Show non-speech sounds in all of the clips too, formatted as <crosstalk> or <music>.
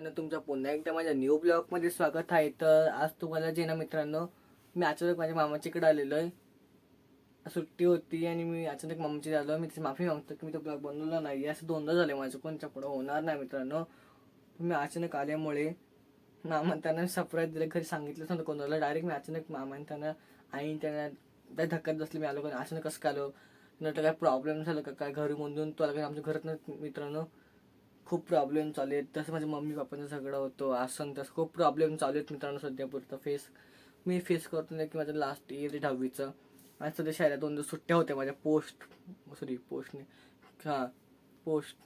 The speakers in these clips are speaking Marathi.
मित्रांनो तुमचं पुन्हा एकदा माझ्या न्यू ब्लॉगमध्ये स्वागत आहे. तर आज तुम्हाला जे ना मित्रांनो मी अचानक माझ्या मामाच्या इकडे आलेलो आहे. सुट्टी होती आणि मी अचानक मामाची आलो. मी त्याची माफी मागतो की मी तो ब्लॉग बनवला नाही. असं दोनदा झाले माझं. कोणच्या पुढं होणार नाही मित्रांनो. मी अचानक आल्यामुळे मामा त्यांना सरप्राईज दिलं. घरी सांगितलंच नव्हतं कोणाला. डायरेक्ट मी अचानक मामाने त्यांना आई त्यांना त्या धक्क्यात बसले. मी आलो कारण अचानक कसं काय आलो? नंतर काय प्रॉब्लेम झालं का? काय घरी म्हणून तो आला आमच्या घरात मित्रांनो. खूप प्रॉब्लेम चालू आहेत. तसं माझ्या मम्मी पप्पांचं सगळं होतं आसन तसं खूप प्रॉब्लेम चालू आहेत मित्रांनो सध्या पुरतं. फेस मी फेस करतो नाही की माझं लास्ट इयर दहावीचं. आणि सध्या शाळेत दोन दिवस सुट्ट्या होत्या माझ्या. पोस्ट सॉरी पोस्टने हां पोस्ट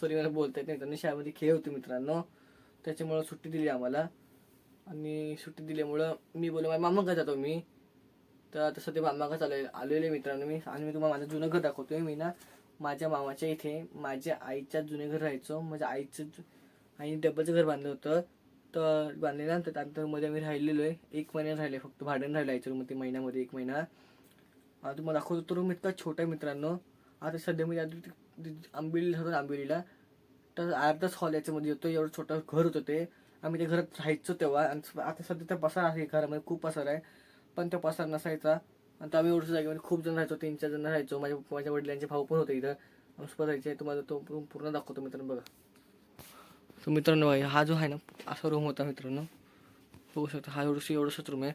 सॉरी मला बोलता येत नाही. त्यांनी शाळेमध्ये खेळ होते मित्रांनो. त्याच्यामुळं सुट्टी दिली आम्हाला. आणि सुट्टी दिल्यामुळं मी बोललो माझ्या मामा जातो मी. तर तसं सध्या मामा का चालू आलेले मित्रांनो मी. आणि मी तुम्हाला माझं जुनं घर दाखवतोय मी ना माझ्या मामाच्या इथे माझ्या आईच्या जुने घर राहायचो. माझ्या आईचं आईने डबलचं घर बांधलं होतं. तर बांधलेलं त्यानंतरमध्ये आम्ही राहिलेलो आहे. एक महिना राहिले फक्त भाड्यानं राहिलं आईच्या रूममध्ये महिन्यामध्ये एक महिना. आता तुम्हाला दाखवतो तो रूम इतका छोटा आहे मित्रांनो. आता सध्या मी आधी आंबिली होतो आंबिलीला. तर अर्धाच हॉल याच्यामध्ये येतो. एवढं छोटं घर होतं ते. आम्ही त्या घरात राहायचो तेव्हा. आणि आता सध्या त्या पसार आहे घरामध्ये. खूप पसार आहे. पण तो पसार नसायचा. आणि आम्ही एवढ्या जागेमध्ये म्हणजे खूप जण राहायचो तीन चार जण राहायचो. माझ्या माझ्या वडिलांचे भाऊ पण होते इथं. आमचं राहायचे. तुम्हाला तो रूम पूर्ण दाखवतो मित्रांनो बघा. तो मित्रांनो हा जो आहे ना असा रूम होता मित्रांनो. बघू शकता हा एवढंसं एवढंसंच रूम आहे.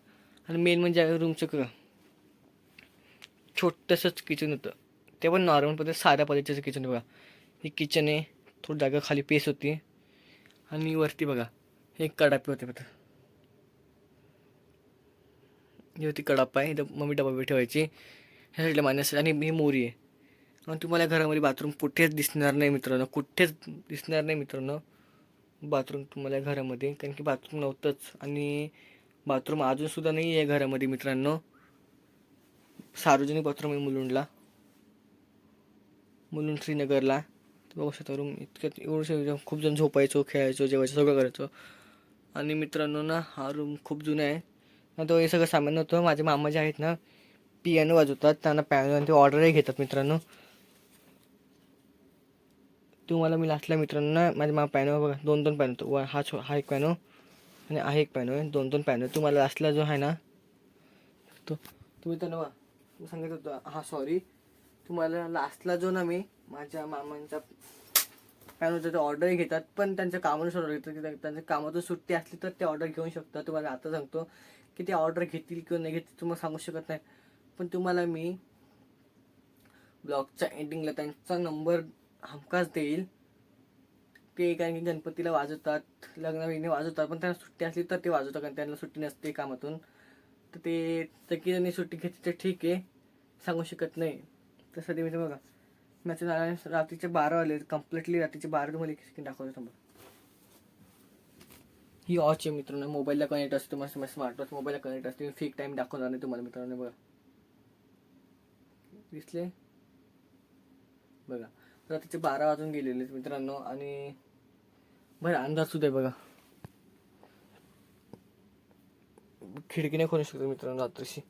आणि मेन म्हणजे रूमचं का छोटंसंच किचन होतं. ते पण नॉर्मल पद्धती साध्या पद्धतीचं किचन बघा. ही किचन आहे थोडी जागा खाली पेस होती. आणि वरती बघा एक कडापी होते बघा. म्हणजे ही होती कडाप्पा आहे इथं मम्मी डबा ठेवायची. ह्या साईडला माणसं आणि ही मोरी आहे. आणि तुम्हाला घरामध्ये बाथरूम कुठेच दिसणार नाही मित्रांनो. कुठेच दिसणार नाही मित्रांनो. बाथरूम तुम्हाला घरामध्ये. कारण की बाथरूम नव्हतंच. आणि बाथरूम अजूनसुद्धा नाही आहे घरामध्ये मित्रांनो. सार्वजनिक बाथरूम आहे मुलुंडला. मुलुंड श्रीनगरला. बघू शकता रूम इतक्यात एवढं खूप जण झोपायचो खेळायचो जेवायचं सगळं करायचो. आणि मित्रांनो ना हा रूम खूप जुना आहे. तो हे सगळं सामान होतं. माझे मामा जे आहेत ना पियानो वाजवतात. त्यांना पियानो आणि ते ऑर्डरही घेतात मित्रांनो. तुम्हाला मी लास्टला मित्रांनो माझ्या मामा पॅनो बघा दोन दोन पॅनो व हा छो हा एक पॅनो आणि हा एक पॅनो आहे. दोन दोन पॅनो. तुम्हाला लास्टला जो आहे ना तो तुम्ही तर नवा सांगत होतो हा सॉरी तुम्हाला लास्टला जो ना मी माझ्या मामांचा पॅनोचा ते ऑर्डरही घेतात. पण त्यांच्या कामानुसार ऑर्डर घेतात. त्यांच्या कामातून सुट्टी असली तर ते ऑर्डर घेऊ शकतात. तुम्हाला आता सांगतो. की ते ऑर्डर घेतील किंवा नाही घेतील तुम्हाला सांगू शकत नाही. पण तुम्हाला मी ब्लॉगच्या एंडिंगला त्यांचा नंबर हमखास देईल. ते कारण की गणपतीला वाजवतात लग्न वाजवतात पण त्यांना सुट्टी असली तर ते वाजवतात कारण त्यांना सुट्टी नसते कामातून. तर ते तकी त्यांनी सुट्टी घेतली तर ठीक आहे सांगू शकत नाही. तसं ते मी बघा मॅच रात्रीचे बारा आले कम्प्लिटली रात्रीचे बारा तुम्हाला एक दाखवतो थांबा. ही ऑच आहे मित्रांनो. मोबाईलला कनेक्ट असते मस्त मस्त स्मार्टवॉच मोबाईलला कनेक्ट असते. फिक टाईम दाखवणार नाही तुम्हाला मित्रांनो बघा. दिसले? बघा. रात्रीचे बारा वाजून गेलेले मित्रांनो आणि बरं अंदाज सुद्धा आहे बघा. नाही खोलू शकतो मित्रांनो रात्रीशी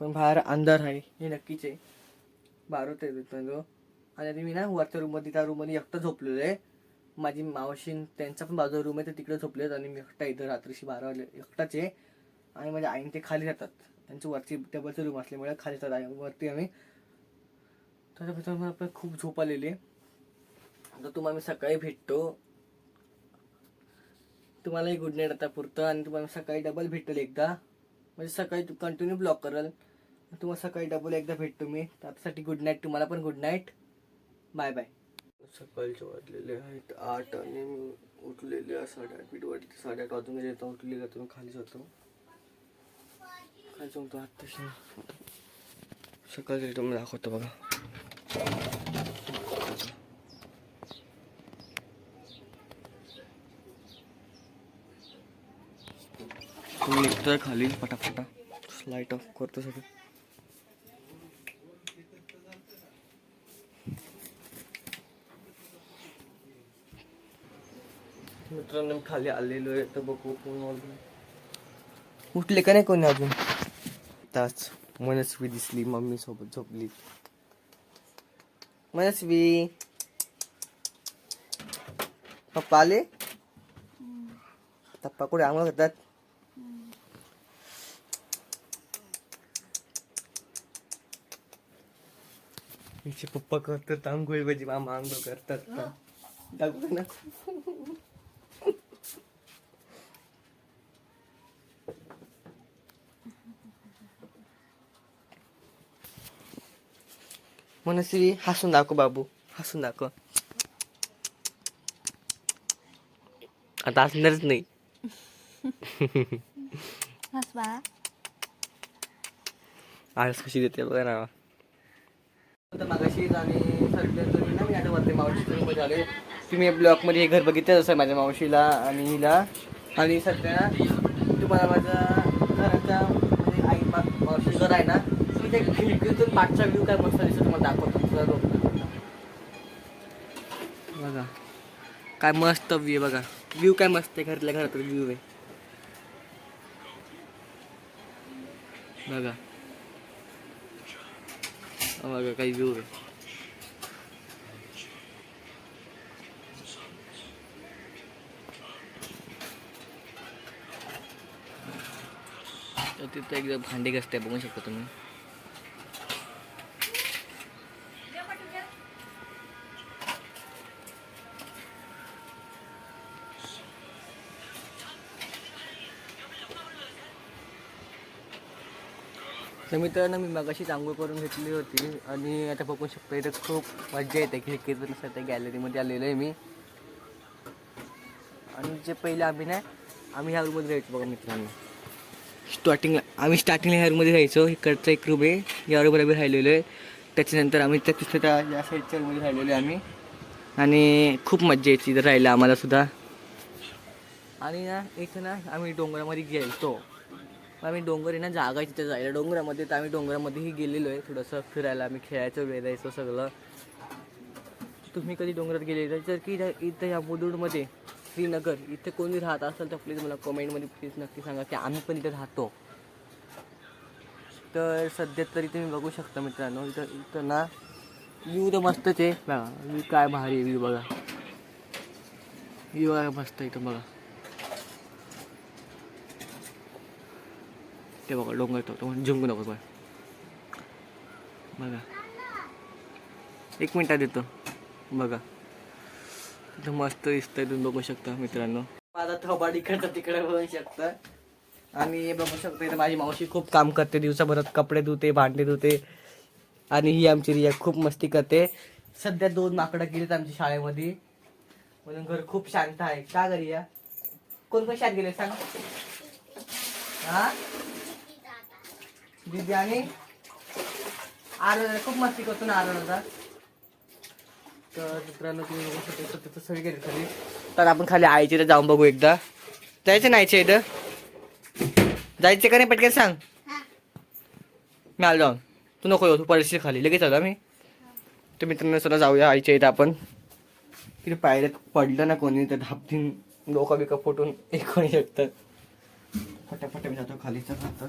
पण बाहेर अंधार आहे हे नक्कीच आहे. बारा होते मित्रांनो. आणि आता मी ना वरच्या रूममध्ये त्या रूममध्ये एकटं झोपलेलो आहे. माझी मावशी त्यांचा पण बाजूला रूम आहे ते तिकडे झोपलेत आणि मी एकटा इथं रात्रीशी बारा वाजले. एकटाच आहे. आणि माझ्या आईन ते खाली जातात. त्यांची वरची टेबलचं रूम असल्यामुळे खाली जातात. आणि वरती आम्ही तर मित्रांनो मला खूप झोप आलेली आहे. तुम्हाला मी सकाळी भेटतो. तुम्हालाही गुड नाईट आता पुरतं. आणि तुम्हाला सकाळी डबल भेटेल एकदा. म्हणजे सकाळी कंटिन्यू ब्लॉक कराल. तुम्हाला सकाळी डबल एकदा भेटतो मी. त्यासाठी गुड नाईट तुम्हाला पण गुड नाईट बाय बाय सकाळचे वाजलेले आहेत आठ आणि मी उठलेले आहे साडेआठ पीठ वाटते साडेआठ वाजून गेले तर उठलेले का तुम्ही खाली जातो खाली जाऊन तो आत्ताशी सकाळचे तुम्ही दाखवतो बघा निघतोय खाली पटापटा लाईट ऑफ़ करतो सगळं मित्रांनो खाली आलेलो आहे. तर बघू कोण आलं. उठले का नाही कोणी अजून? ताच मनस्वी दिसली मम्मी सोबत झोपली. मनस्वी. पप्पा आले? पप्पा कुठे आंघोळ करतात? पप्पा करतात आंघोळ पाहिजे मामा आंघोळ करतात. का दाखव ना. मनश्री हसून दाखव बाबू हसून दाखव आता असणारच नाही हस बाळा आळस कशी देते बघा ना आता मागाशी आणि सरकार तरी ना मी रूममध्ये आले तुम्ही ब्लॉकमध्ये हे घर बघितलं असं माझ्या मावशीला आणि हिला आणि सध्या तुम्हाला माझ्या म्हणजे आई मावशी घर आहे ना ते खिडकीतून मागचा व्ह्यू काय मस्त दिसतो तुम्हाला दाखवतो. बघा. काय मस्त व्ह्यू बघा. व्ह्यू काय मस्त आहे घरातल्या घरात व्ह्यू आहे. बघा. बघा काही व्ह्यू आहे. तिथं एकदम भांडी घसते बघू शकता तुम्ही. तर मित्रांनो मी मगाशीच आंघोळ करून घेतली होती आणि आता बघू शकतो इथं खूप मजा येते. खिडकीतून सध्या गॅलरीमध्ये आलेलो आहे मी. आणि जे पहिले आम्ही नाही आम्ही ह्या रूममध्ये राहायचो बघा मित्रांनो. स्टार्टिंगला आम्ही स्टार्टिंगला ह्या रूममध्ये राहायचो इकडचा एक रूम आहे या रूमवर आम्ही राहिलेलो आहे. त्याच्यानंतर आम्ही त्या तिथं त्या या साईडच्या रूममध्ये राहिलेलो आहे आम्ही. आणि खूप मजा यायची इथं राहायला आम्हाला सुद्धा. आणि ना इथं ना आम्ही डोंगरामध्ये गेलतो. मग आम्ही डोंगर आहे ना जागा तिथे जायला. डोंगरामध्ये तर आम्ही डोंगरामध्येही गेलेलो आहे थोडंसं फिरायला आम्ही खेळायचं वेळायचं सगळं. तुम्ही कधी डोंगरात गेले तर की इथं- या मुदुडमध्ये श्रीनगर इथे कोणी राहत असेल तर प्लीज मला कमेंटमध्ये प्लीज नक्की सांगा की आम्ही पण इथे राहतो. तर सध्या तरी तुम्ही बघू शकता मित्रांनो इथं इथं ना व्ह्यू तर मस्तच आहे. बघा व्ह्यू काय भारी व्ह्यू बघा. व्ह्यू बघा मस्त इथं बघा. ते बघा डोंगर तो तो जिंकू नको बघा बघा एक मिनिटात येतो बघा इथं मस्त दिसतंय तुम्ही बघू शकता मित्रांनो माझा थोबाड इकडचं तिकडे बघू शकता आणि हे बघू शकता तर माझी मावशी खूप काम करते दिवसाभरात कपडे धुते भांडे धुते आणि ही आमची रिया खूप मस्ती करते सध्या दोन माकडं गेलीत आमच्या शाळेमध्ये म्हणून घर खूप शांत आहे का घरी या कोण कोण शाळेत गेले सांग हा दीदी आणि खूप मस्ती करतो ना आरवचा तर मित्रांनो तुम्ही बघू शकता इथं तिथं सगळी गेली खाली. तर आपण खाली आईच्या इथं जाऊन बघू एकदा. जायचं ना आईच्या इथं? जायचं का नाही पटकन सांग? मी आलो जाऊन. तू नको येऊ तू पडशील खाली. लगेच आलो मी तर मित्रांनो चला जाऊया आईच्या इथं आपण. तिथे पायऱ्यात पडलं ना कोणी तर धापतीन डोका बिका फुटून एक कोणी शकतं. फटाफट मी जातो खालीच राहतं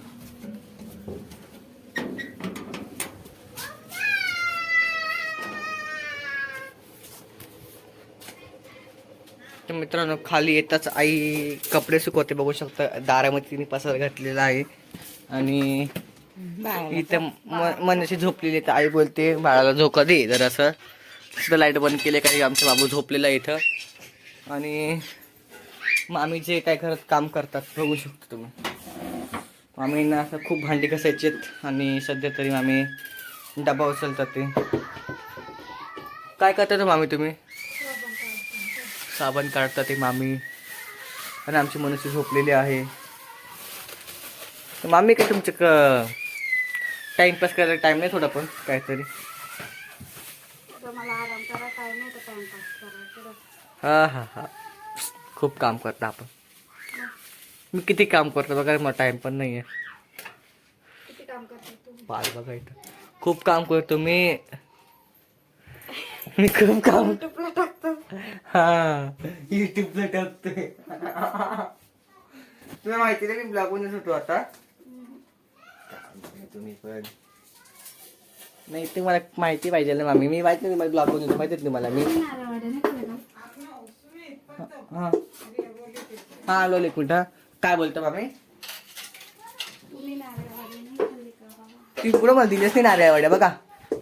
तर मित्रांनो खाली येताच आई कपडे सुकवते. बघू शकता दारामध्ये तिने पसार घातलेला आहे. आणि इथं मनशी झोपलेली आहे. तर आई बोलते बाळाला झोका दे जर असं सुद्धा लाइट बंद केले काही आमचा बाबू झोपलेला आहे इथं आणि मामी जे काय करत काम करतात बघू शकतो तुम्ही. मामींना असं खूप भांडी कसायचेत आणि सध्या तरी मामी डबा उचलतात ते. काय करतात मामी तुम्ही? साबण काढतात ते मामी. आणि आमची मनुष्य झोपलेली आहे. तर मामी काय तुमचं क टाइमपास करायला टाइम नाही थोडा पण काहीतरी. हा हा हा. खूप काम करता आपण. मी किती काम करतो बघा मला टाइम पण नाही आहे किती काम करते तू पाच बघा इथं. खूप काम करतो मी. मी खूप काम टाकतो. हा. युट्यूबला टाकतोय तुला माहिती नाही मी ब्लॉगवरच होतो आता. तुम्ही पण. नाही ते मला माहिती पाहिजे ना मामी. मी माहिती नाही मला ब्लॉग बनवतो माहिती तुम्हाला? मी नारळवाड्या नाही केलं का हा. हा आलो मिनिट काय बोलतो मामी? नाही ती पुढे मला दिलेच नाही नारळ वड्या बघा.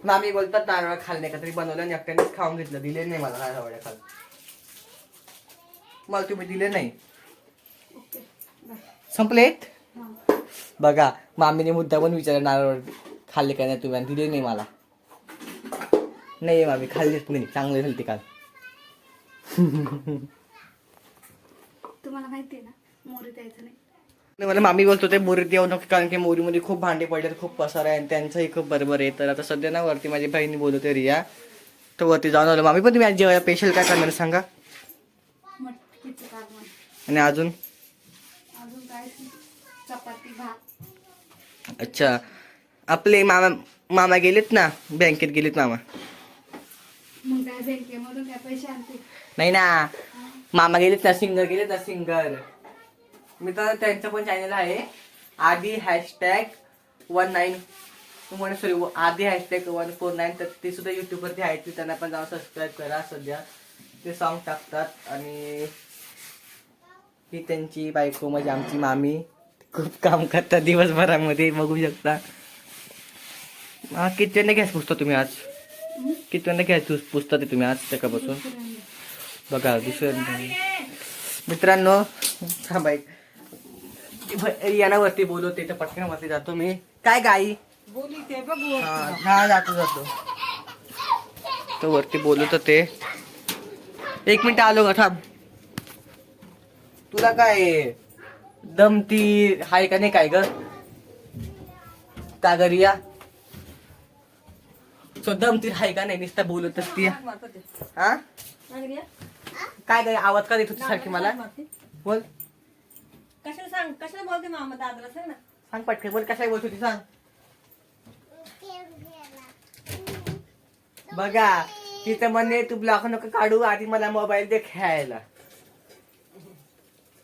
मामी बोलतात नारळ खाल्ले का तरी बनवलं आणि एकट्यानेच खाऊन घेतलं. दिले नाही मला नारळ वड्या खाल मला तुम्ही दिले नाही. संपलेत बघा मामीने मुद्दा पण विचारला नारळ खाल्ले का नाही तुम्ही? आणि दिले नाही मला. नाही मामी खाल्लीच पुढे चांगले झाले ते काल. तुम्हाला माहिती आहे ना मोरी द्यायचं नाही. मला मामी बोलतो ते मोरीत येऊ नको कारण की मोरीमध्ये खूप भांडे पडले खूप पसार आहे आणि त्यांचंही खूप बरोबर आहे. तर आता सध्या ना वरती माझी बहिणी बोलवते रिया तर वरती जाऊन आलो. मामी पण तुम्ही आज जेवायला स्पेशल काय करणार सांगा. मटकीचं कालवण आणि अजून? अजून काय चपाती भात. अच्छा. आपले मामा मामा गेलेत ना? बँकेत गेलेत मामा? मग काय बँकेमधून काय पैसे आणते नाही ना. मामा गेलेत ना सिंगर गेलेत ना सिंगर. मी तर त्यांचं पण चॅनल आहे. आधी हॅशटॅग वन नाईन म्हणजे सॉरी आधी हॅशटॅग वन फोर नाईन तर ते सुद्धा युट्यूबवरती आहेत. त्यांना पण जाऊन सबस्क्राईब करा सध्या. ते सॉन्ग टाकतात आणि ही त्यांची बायको म्हणजे आमची मामी खूप काम करतात दिवसभरामध्ये बघू शकता. हा किती वेळा गॅस पुसता तुम्ही आज? किती वेळा गॅस पुसता ते तुम्ही आज सकाळपासून? बघा दुसऱ्या मित्रांनो थांबा एक रियाना वरती बोलवते तर पटकन वरती जातो मी. काय गाई? हा हा, जातो जातो. तो वरती बोलत होते एक मिनिट आलो का थांब. तुला काय दमती हाय का नाही काय ग? का ग रिया सो दमती हाय का नाही नुसता बोलत असती हा? काय काय आवाज का देत होती सारखी मला? बोल. कशाला सांग? कशाला बोलते मामा दादाला? सांग ना. सांग पटके बोल कशाला बोलत होती सांग. बघा तिथं म्हणे तू ब्लॉक नको काढू आधी मला मोबाईल दे खेळायला.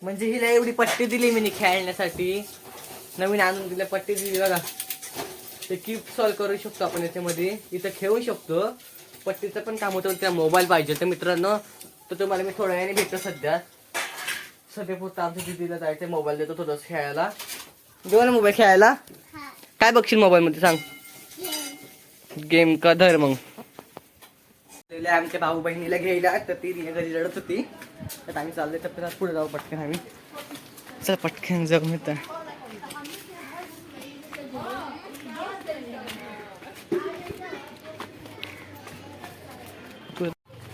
म्हणजे हिला एवढी पट्टी दिली मी खेळण्यासाठी. नवीन आणून दिलं पट्टी दिली बघा. ते कीप सॉल्व करू शकतो आपण याच्यामध्ये. इथं खेळू शकतो. पट्टीचं पण काम होतं त्या मोबाईल पाहिजे तर मित्रांनो. तर तुम्हाला मी थोड्या वेळाने भेटतो सध्या. सध्या पुरतं आमच्या दिदीला जायचं मोबाईल देतो थोडंसं खेळायला. देऊ ना मोबाईल खेळायला. काय बघशील मोबाईल मध्ये सांग. गेम का धर मग. आमच्या भाऊ बहिणीला घ्यायला तर ती घरी रडत होती. तर आम्ही चाललोय तर पुढे जाऊ पटकन आम्ही. चल पटकन जाऊ मी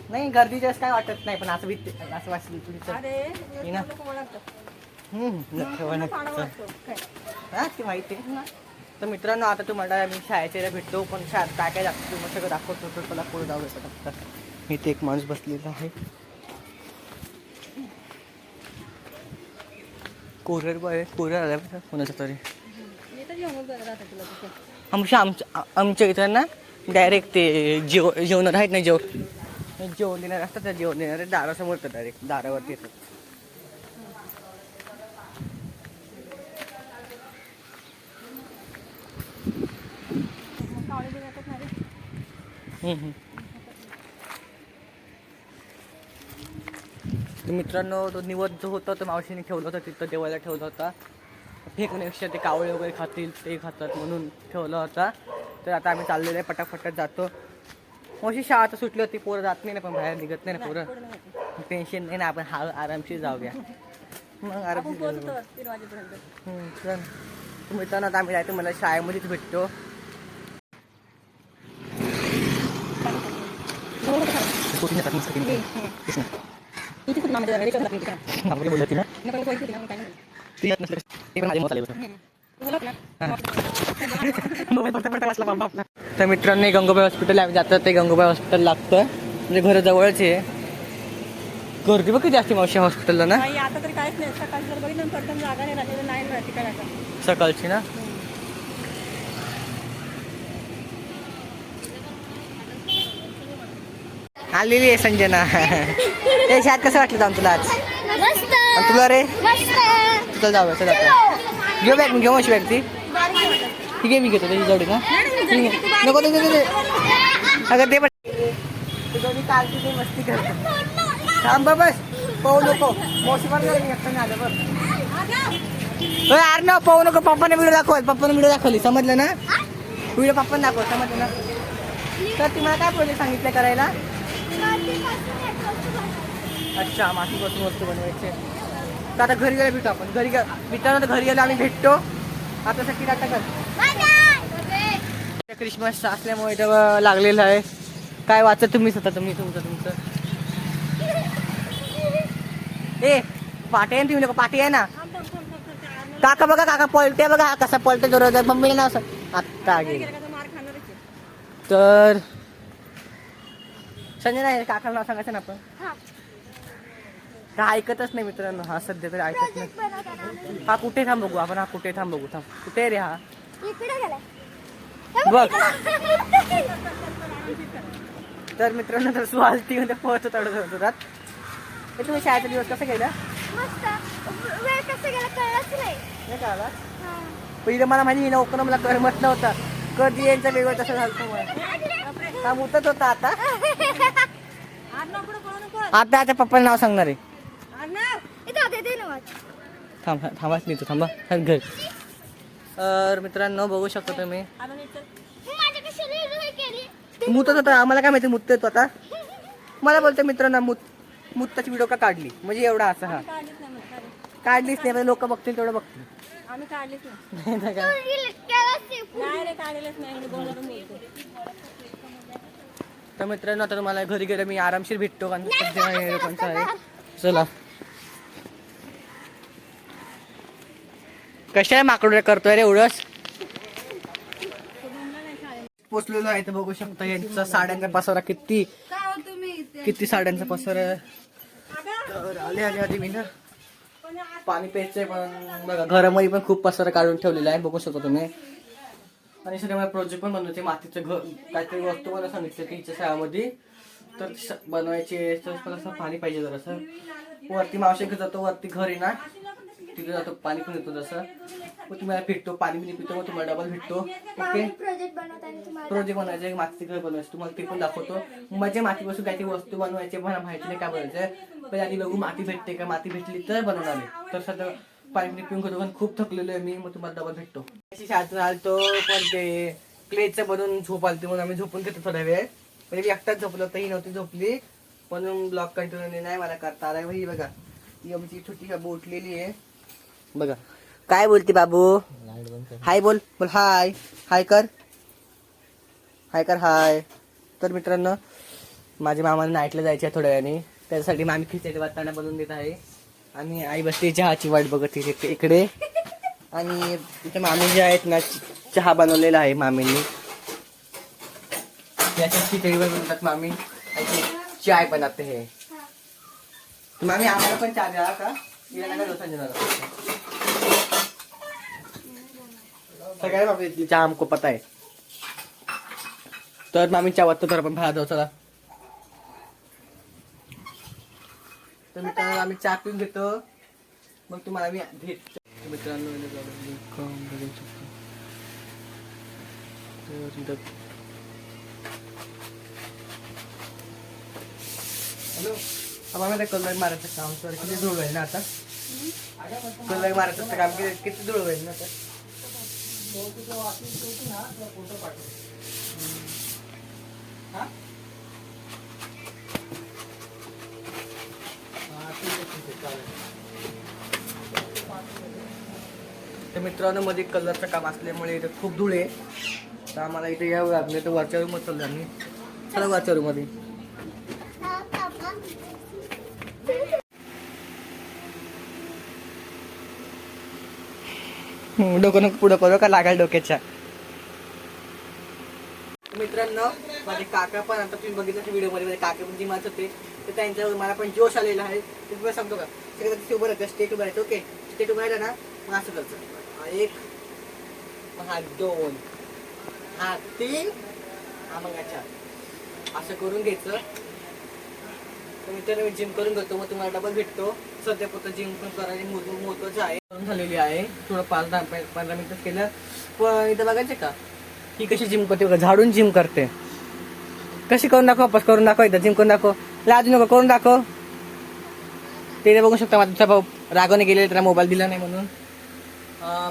नाही गर्दी जास्त काय वाटत नाही पण असं भीती असं तुमचं अरे ही ना. हा ते माहिती तर मित्रांनो आता तुम्हाला मी शाळेच्या भेटतो पण शाळेत काय काय लागतं तुम्हाला सगळं दाखवतो तर मला पुढे जाऊ शकता इथे एक माणूस बसलेला आहे. कोरिअर बॉय कोरिअर आला बरं कोणाचा तरी. मी तर तुला आमच्या आमच्या आमच्या इथं ना डायरेक्ट ते जेव जेवणार आहेत ना जेव जेवण देणार असतात त्या जेवण देणारे दारासमोर येतात डायरेक्ट दारावरती येतात मित्रांनो तो निवड जो होता तो मावशीने ठेवला होता. तिथं देवाला ठेवला होता. फेकण्यापेक्षा ते कावळे वगैरे खातील ते खातात म्हणून ठेवला होता. तर आता आम्ही चाललेलो आहे. पटापटात जातो. मावशी शाळा सुटली होती पोरं जात नाही ना पण बाहेर निघत नाही ना पोरं. टेन्शन नाही ना आपण हा आरामशीर मग जाऊ. हम्म, चल. तर मित्रांनो आता आम्ही जायचं मला शाळेमध्येच भेटतो. मामा ना, ना. तर मित्रांनो गंगोबाई हॉस्पिटल आम्ही जातात ते गंगोबाई हॉस्पिटल लागतं म्हणजे घराजवळच आहे. गर्दी बघ किती असते मावशी हॉस्पिटलला ना? नाही, आता तरी काहीच नाही. सकाळी जर बघितलं ना, पटकन जागा नाही राहिली तर नाही राहते काय आता. सकाळची ना आलेली आहे संजना. <laughs> ते शाळेत कसं वाटलं जाऊन तुला आज? आणि तुला रे? तुला जाऊया चल आता घेऊ बॅग घेऊ अशी बॅग ती. ठीक आहे मी घेतो त्याची जोडी ना नको नको. अगं ते पण ते मस्ती करतात. थांब बस. पाहू नको. मोशी पण आलं बघ. अरे ना पाहू नको. पप्पाने व्हिडिओ दाखव पप्पाने व्हिडिओ दाखवली. समजलं ना? व्हिडिओ पप्पाने दाखव समजलं ना? तर तुम्हाला काय प्रोजेक्ट सांगितलं करायला? अच्छा मातीपासून वस्तू बनवायचे. तर आता घरी गेला भेटू आपण. घरी गे- मित्रांनो तर घरी गेलो आम्ही भेटतो. आता सगळी आता कर. क्रिसमस असल्यामुळे तर लागलेलं आहे. काय वाचत तुम्ही स्वतः तुम्ही तुमचं तुमचं? ए पाटे आहे ना तुम्ही लोक पाटे आहे ना? काका बघा काका पलटे बघा कसा पलटे जोर मम्मीला नाव सांग. आत्ता तर संजय नाही काकाला नाव सांगायचं ना आपण? काय ऐकतच नाही मित्रांनो हा सध्या तरी ऐकत नाही. हा कुठे थांब बघू आपण हा कुठे थांब बघू थांब. कुठे रे हा? बघ. तर मित्रांनो तर सुहालती मध्ये पोहत होता होतात हे तुम्ही शाळेचा दिवस कसा गेला? हा. पहिलं मला माहिती नव्हतं मला करमत नव्हता कधी यांचा वेगळं तसं झालं मला हा मुतत होता आता. <laughs> आता आता पप्पाला नाव सांगणार आहे. थांब थांबाच मी तू थांबा. थांब घर तर मित्रांनो बघू शकतो तुम्ही. मुतत होता. आम्हाला काय माहिती मुतत तो आता मला बोलतो मित्रांनो मुत मुत्ताची व्हिडिओ का काढली? म्हणजे एवढा असा हा. काढलीच नाही लोक बघतील तेवढं बघतील. आम्ही काढलीच नाही. तर मित्रांनो आता तुम्हाला घरी गेलं मी आरामशीर भेटतो कारण हे आहे चला. कशा माकडे करतोय रे एवढंच पोचलेलो आहे तर बघू शकता यांचा साड्यांचा पसारा किती किती साड्यांचा पसारा. तर आले आले आधी मी ना. पाणी प्यायचंय पण बघा घरामध्ये पण खूप पसारा काढून ठेवलेला आहे बघू शकता तुम्ही. आणि सध्या मला प्रोजेक्ट पण बनवायचे मातीचं घर. काहीतरी वस्तू मला सांगितलं तिच्या शाळामध्ये. तर बनवायचे असं पाणी पाहिजे जरासं. वरती मावशी जातो वरती घर आहे ना. तिथे जातो पाणी पण येतो जसं मग तुम्हाला भेटतो पाणी बिणी पितो मग तुम्हाला डबल भेटतो. ओके? प्रोजेक्ट बनवायचे मातीचे घर बनवायचे. तुम्हाला ते पण दाखवतो. माझ्या मातीपासून काहीतरी वस्तू बनवायचे मला माहिती नाही काय बनायचं पण आधी बघू माती भेटते का? माती भेटली तर बनवणार आहे. तर सध्या पाणी बिणी पिऊन करतो पण खूप थकलेलो आहे मी मग तुम्हाला डबल भेटतो. अशी शाळेतून आलतो पण ते क्लेचं बनवून झोप आलती म्हणून आम्ही झोपून घेतो थोडा वेळ. म्हणजे मी एकटाच झोपलो होतो ही नव्हती झोपली म्हणून ब्लॉक कंटिन्यू नाही मला करता आला. ही बघा ही आमची छोटी शाबू उठलेली आहे. बघा काय बोलते बाबू? हाय बोल बोल हाय. हाय कर. हाय कर हाय. तर मित्रांनो माझ्या मामाला नाईटला जायचं आहे थोड्या वेळाने. त्याच्यासाठी मामी खिचडी वाटाणा बनवून देत आहे. आणि आई बसते चहाची वाट बघत तिथे इकडे. आणि तिथे मामी जे आहेत ना चहा बनवलेला आहे मामींनी. याच्यात खिचडी मामी चाय बनवते हे. मामी आम्हाला पण चहा द्या का? सगळ्या चहा हमको पता है तर मामी चहा वाटतो तर आपण बाहेर जाऊ चला. तर मित्रांनो आम्ही चहा पिऊन घेतो. मग तुम्हाला मी भेट मित्रांनो बघू शकतो. हॅलो? आम्हाला कलर मारायचं काम सर किती धूळ होईल ना आता? कलर मारायचं काम किती किती धूळ होईल ना आता हा? हा, ठीक आहे, ठीक आहे, चालेल. तर मित्रांनो मध्ये कलरचं काम असल्यामुळे इथे खूप धूळ आहे. तर आम्हाला इथे यावं लागलं तर वरच्या रूम चाललं आम्ही चला वरच्या रूममध्ये डोकं पुढं करू का? लागाल डोक्याच्या. मित्रांनो माझे काका पण आता तुम्ही बघितलं व्हिडिओमध्ये माझे काका पण जिमात होते. तर त्यांच्यावर मला पण जोश आलेला आहे. ते तुम्हाला सांगतो का? सगळं तिथे उभं राहतं स्टेट उभं राहायचं ओके स्टेट उभं राहिलं ना मग असं करायचं. एक हा दोन हा तीन हा मग अच्छा असं करून घ्यायचं. तर मित्रांनो मी जिम करून घेतो मग तुम्हाला डबल भेटतो. सध्या पुरतं जिम पण करायला महत्व- महत्वाचं आहे. झालेली आहे. थोडं पाच दहा पंधरा मिनिटं केलं. पण इथं बघायचे का? ही कशी जिम करते बघा? झाडून जिम करते. कशी करून दाखव? वापस करून दाखव एकदा जिम करून दाखव. लाजू नको करून दाखव. ते बघू शकता माझा भाऊ रागाने गेले त्याला मोबाईल दिला नाही म्हणून.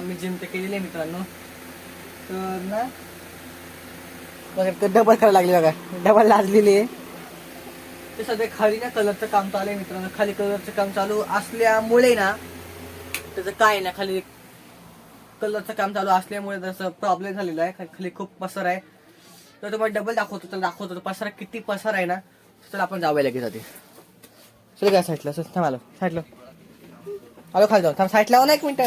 मी जिम ते केलेली आहे मित्रांनो. तर ना बघा डबल करायला लागली बघा. डबल लाजलेली आहे. ते सध्या खाली ना कलरचं काम चालू आहे मित्रांनो. खाली कलरचं काम चालू असल्यामुळे ना त्याचं काय ना खाली कलरचं काम चालू असल्यामुळे तसं प्रॉब्लेम झालेला आहे खाली खूप पसर आहे. तर तुम्हाला डबल दाखवतो तर दाखवतो. पसारा किती पसार आहे ना तर आपण जाऊया लगेच आधी. चल काय साईडला चल थांब आलो साईडला आलो खाली जाऊ थांब साईडला हो ना एक मिनिट.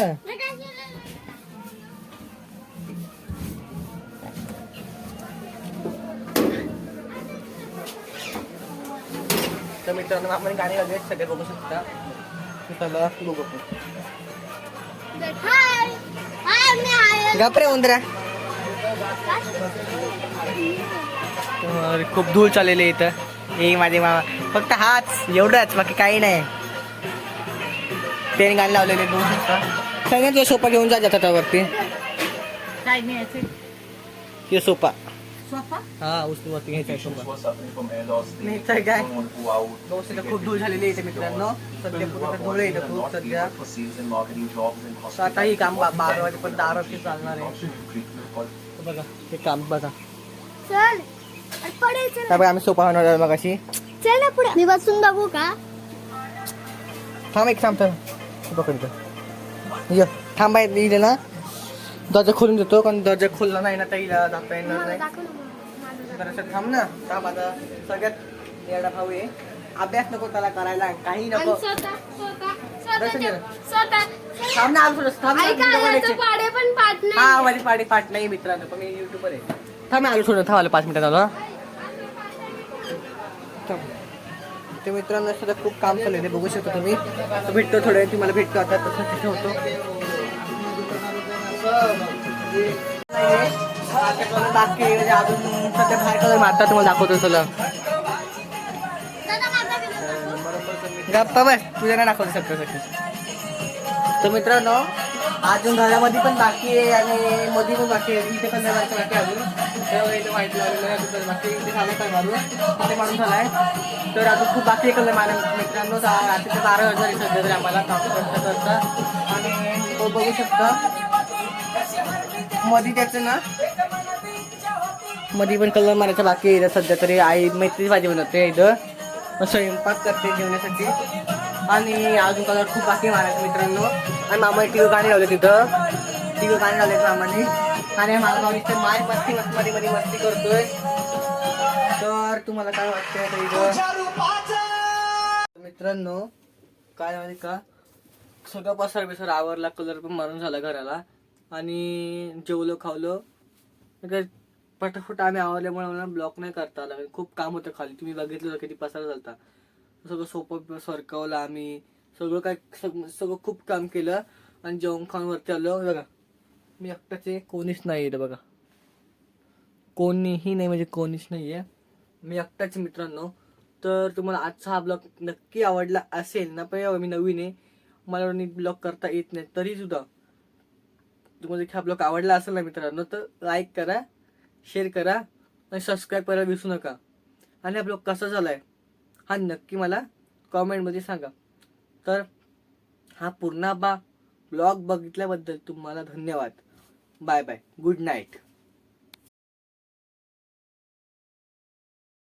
तर मित्रांनो आपण गाणी वगैरे सगळे बघू शकता. चला बघू आपण. उंदरा. तर खूप धूळ चाललेली आहे इथं. हे माझे मामा. फक्त हाच एवढंच बाकी काही नाही. पेन गाणं लावलेले बघू शकता. सगळ्यांनी तो सोफा घेऊन जा जातात वरती. काय ते सोफा सोफा हा उचलून वरती घ्यायचा सोफा नाही काय? खूप धूळ झालेली आहे इथे मित्रांनो. सध्या धूळ खूप सध्या. आता ही काम बारा वाजेपर्यंत दारा चालणार आहे. बघा हे काम बघा. चल अरे पडेल चल. त्यामुळे आम्ही सोफा बनवला मग अशी चल ना पुढे. मी बसून बघू का? थांब एक थांब थांब. पकड इथं. ये थांबा इथे ना. दर्जा खोलून देतो कारण दर्जा खोलला नाही ना तर हिला जाता येणार नाही. दाखव ना. जरासं थांब ना थांब आता. सगळ्यात येडा भाऊ आहे. अभ्यास नको त्याला करायला काही आणि नको स्वतः स्वतः दर्शन स्वतः घे. स्वतः थांब ना अजून थांब ना. पाडे पण पाठ हा नाही माझी पाडी पाठ नाही मित्रांनो पण मी युट्यूबर आहे थांब आलो सोडून थांब आलो पाच मिनिटात आलो. ते मित्रांनो सध्या खूप काम चालू ते बघू शकता तुम्ही तर भेटतो थोड्या वेळ तुम्हाला भेटतो आता तसं तिथे होतो बाकी म्हणजे अजून सध्या बाहेर कलर मारता तुम्हाला दाखवतो चला दादा माझा video दाखव. गप्पा बस तुझ्या नाही दाखवतो सगळ्यासाठी तर मित्रांनो अजून घरामध्ये पण बाकी आहे आणि मध्ये पण बाकी आहे. इथे पण बाकी बाकी आहे अजून. तर इथे व्हाईट लावलेलं आहे अजून बाकी इथे झालं काय मारून इथे मारून झालाय. तर अजून खूप बाकी कलर मारे मित्रांनो दा- रात्रीचे बारा हजार आहे सध्या तरी आम्हाला. काम करता करता. आणि तो बघू शकता. मध्ये त्याचं ना? मध्ये पण कलर मारायचं बाकी आहे. सध्या तरी आई मैत्री भाजी बनवते इथं. स्वयंपाक करते जेवण्यासाठी आणि अजून कलर खूप बाकी मारायचं मित्रांनो. आणि मामा टी व्ही गाणी लावले तिथं. टी व्ही गाणी लावले मामाने. आणि माझा भाऊ इथे माय मस्ती मस्ती मध्ये मध्ये मस्ती करतोय. तर तुम्हाला काय वाटतंय इथं? मित्रांनो काय माहिती का? सगळं पसार बिसर आवरला कलर पण मारून झाला घराला. आणि जेवलो खावलो. म्हणजे पटाफट आम्ही आवरल्यामुळे मला ब्लॉक नाही करता आला. खूप काम होतं खाली. तुम्ही बघितलं किती पसार झाला सगळं सोपं सरकवलं आम्ही. सगळं काय सग- सगळं खूप काम केलं. आणि जेवण खाऊन वरती आलो. बघा. मी एकटाच आहे कोणीच नाही आहे बघा. कोणीही नाही म्हणजे कोणीच नाही आहे मी एकटाच मित्रांनो. तर तुम्हाला आजचा हा ब्लॉग नक्की आवडला असेल ना पण मी नवीन आहे. मला नीट ब्लॉग करता येत नाही तरी सुद्धा तुम्हाला हा ब्लॉग आवडला असेल ना मित्रांनो तर लाईक करा शेअर करा आणि सबस्क्राईब करायला विसरू नका. आणि हा ब्लॉग कसा झाला आहे हा नक्की मला कॉमेंटमध्ये सांगा. तर हा पूर्ण बा ब्लॉग बघितल्याबद्दल तुम्हाला धन्यवाद. Bye bye. Good night.